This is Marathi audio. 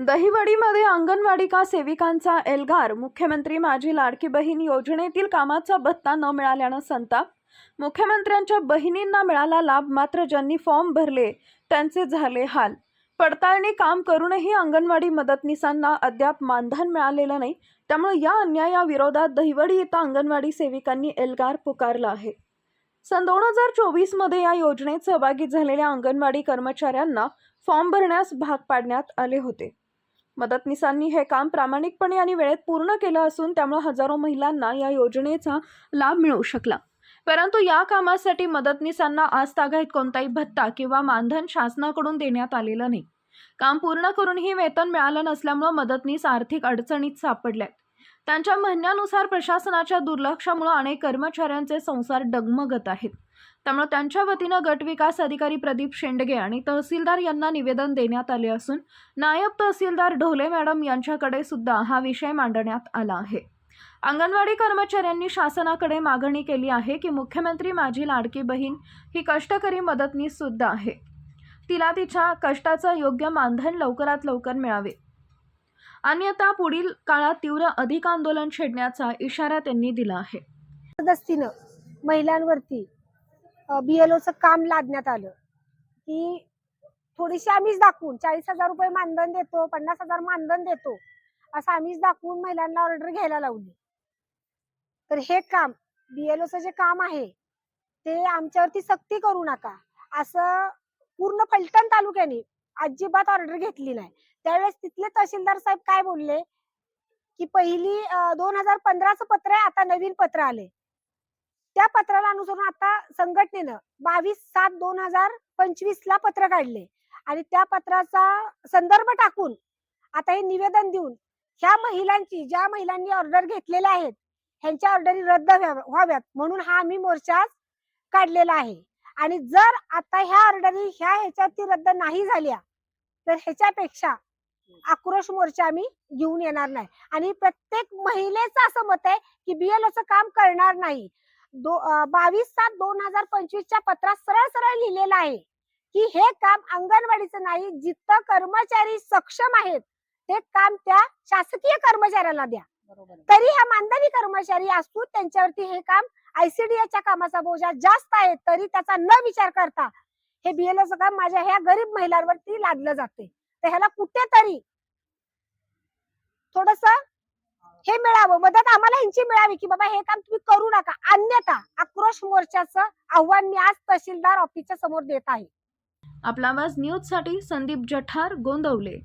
दहिवडीमध्ये अंगणवाडिका सेविकांचा एल्गार? मुख्यमंत्री माझी लाडकी बहीण योजनेतील कामाचा भत्ता न मिळाल्यानं संताप? मुख्यमंत्र्यांच्या बहिणींना मिळाला लाभ मात्र ज्यांनी फॉर्म भरले त्यांचे झाले हाल. पडताळणी काम करूनही अंगणवाडी मदतनीसांना अद्याप मानधन मिळालेलं नाही. त्यामुळे या अन्यायाविरोधात दहिवडी इथं अंगणवाडी सेविकांनी एल्गार पुकारला आहे. सन दोन हजार चोवीसमध्ये या योजनेत सहभागी झालेल्या अंगणवाडी कर्मचाऱ्यांना फॉर्म भरण्यास भाग पाडण्यात आले होते. मदतनीसांनी हे काम प्रामाणिकपणे आणि वेळेत पूर्ण केलं असून त्यामुळे हजारो महिलांना या योजनेचा लाभ मिळू शकला. परंतु या कामासाठी मदतनीसांना आज तागायत कोणताही भत्ता किंवा मानधन शासनाकडून देण्यात आलेलं नाही. काम पूर्ण करूनही वेतन मिळालं नसल्यामुळं मदतनीस आर्थिक अडचणीत सापडल्यात. त्यांच्या म्हणण्यानुसार प्रशासनाच्या दुर्लक्षामुळे अनेक कर्मचाऱ्यांचे संसार डगमगत आहेत. त्यामुळे त्यांच्या वतीनं गट विकास अधिकारी प्रदीप शेंडगे आणि तहसीलदार यांना निवेदन देण्यात आले असून नायब तहसीलदार ढोले मॅडम यांच्याकडे सुद्धा हा विषय मांडण्यात आला आहे. अंगणवाडी कर्मचाऱ्यांनी शासनाकडे मागणी केली आहे की मुख्यमंत्री माझी लाडकी बहीण ही कष्टकरी मदतनीस सुद्धा आहे. तिला तिच्या कष्टाचं योग्य मानधन लवकरात लवकर मिळावे. अन्यथा पुढील काळात तीव्र अधिक आंदोलन छेडण्याचा इशारा त्यांनी दिला आहे. महिलांवरती बीएलओचं काम लादण्यात आलं. की थोडीशी आम्हीच दाखवून चाळीस हजार रुपये मानधन देतो पन्नास हजार मानधन देतो असं आम्हीच दाखवून महिलांना ऑर्डर घ्यायला लावली. तर हे काम बीएलओचं जे काम आहे ते आमच्यावरती सक्ती करू नका. असं पूर्ण फलटण तालुक्याने अजिबात ऑर्डर घेतली नाही. त्यावेळेस तिथले तहसीलदार साहेब काय बोलले? की पहिली दोन हजार पंधराचं पत्र आहे आता नवीन पत्र आले त्या पत्राला अनुसरून आता संघटनेनं बावीस सात दोन हजार पंचवीस ला पत्र काढले. आणि त्या पत्राचा संदर्भ टाकून आता हे निवेदन देऊन ह्या महिलांची ज्या महिलांनी ऑर्डर घेतलेल्या आहेत ह्यांच्या ऑर्डरी रद्द व्हाव्यात. म्हणून हा आम्ही मोर्चा काढलेला आहे. आणि जर आता ह्या ऑर्डरी ह्या ह्याच्यात रद्द नाही झाल्या तर ह्याच्यापेक्षा आक्रोश मोर्चा आम्ही घेऊन येणार नाही. आणि प्रत्येक महिलेचं असं मत आहे की बीएलओचं काम करणार नाही. दो बावीस सात दोन हजार पंचवीसच्या पत्रात सरळ सरळ लिहिलेलं आहे की हे काम अंगणवाडीचं नाही जिथं कर्मचारी सक्षम आहेत ते काम त्या शासकीय कर्मचाऱ्याला द्या. तरी ह्या मानधनी कर्मचारी असतो त्यांच्यावरती हे काम आयसीडीएच्या कामाचा बोजा जास्त आहे तरी त्याचा न विचार करता हे बीएलओचं काम माझ्या ह्या गरीब महिलांवरती लादलं जाते. तर ह्याला कुठेतरी थोडस हे मिळावं मदत आम्हाला यांची मिळावी की बाबा हे काम तुम्ही करू नका. अन्यथा आक्रोश मोर्चाचं आव्हान मी आज तहसीलदार ऑफिसच्या समोर देत आहे. आपला आवाज न्यूजसाठी संदीप जठार गोंदवले.